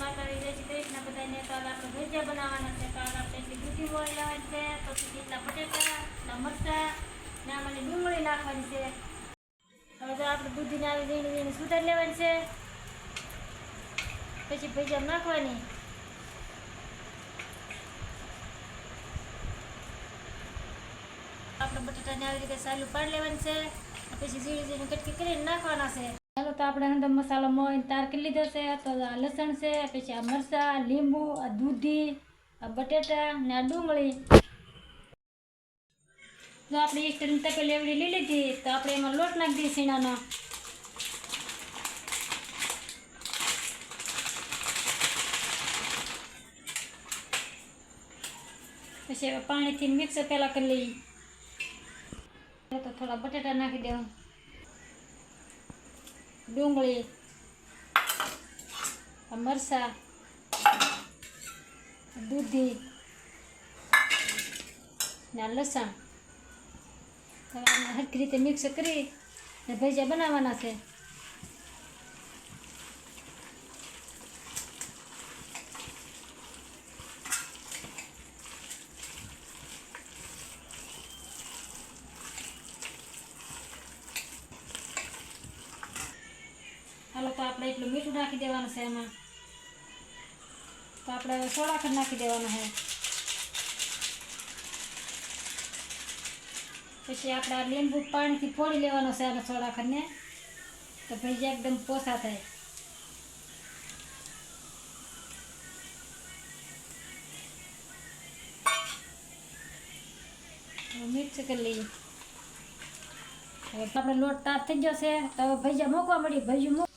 માતાજી જય શ્રી કૃષ્ણ, બધાને તો આપણે ભજીયા બનાવવાના છે. તો આપણે દૂધી વળી લેવાની છે. પછી કેટલા બટેટા મરચાં, ને આમાં ડુંગળી નાખવાની છે. હવે તો આપણે દૂધીને આવી ઝીણી ઝીણી સુધારી લેવાની છે. પછી ભજીયા નાખવાની. આપણે બટાટાને આવી રીતે સાલું પાડી લેવાની છે. પછી ઝીણી ઝીણી કટકી કરીને નાખવાના છે. તો આપણે અંદર મસાલો મોઈને તારકી લીધો છે, તો આ લસણ છે, પછી આ મરચાં લીંબુ, આ દૂધી, આ બટેટા ને આ ડુંગળી. જો આપણે ઈસ્ટની તપેલી એવડી લઈ લીધી, તો આપણે એમાં લોટ નાખી દઈએ સીણાનો પછી પાણીથી મિક્સ પહેલાં કરી લઈએ. તો થોડા બટેટા નાખી દેવા. ડુંગળી મરસા દૂધી ને લસણ. હરખી રીતે મિક્સ કરી ને ભજીયા બનાવવાના છે. હાલો, તો એટલું મીઠું નાખી દેવાનું છે એમાં. તો આપણે સોડા નાખી દેવાના છે. પછી આપણે આ લીંબુ પાણીથી ફોડી લેવાનો છે આને સોડા તો ભજીયા એકદમ પોસા થાય. કરી લઈએ. આપણે લોટ તાપ થઈ ગયો છે. તો ભજીયા મૂકવા મળી ભજીયું મૂક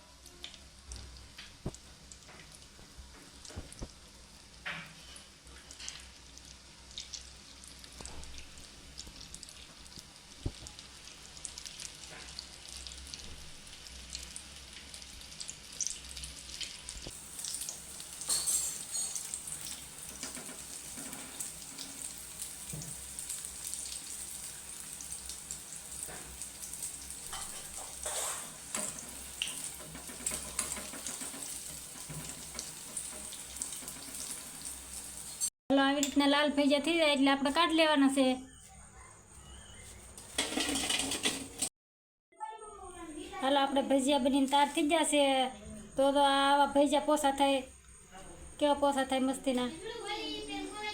ચાલો આવી રીતના લાલ ભજીયા થઈ જાય એટલે આપણે કાઢી લેવાના છે. હાલો, આપણે ભજીયા બનીને તાર થઈ જશે તો આવા ભજીયા પોસા થાય. કેવા પોસા થાય મસ્તીના?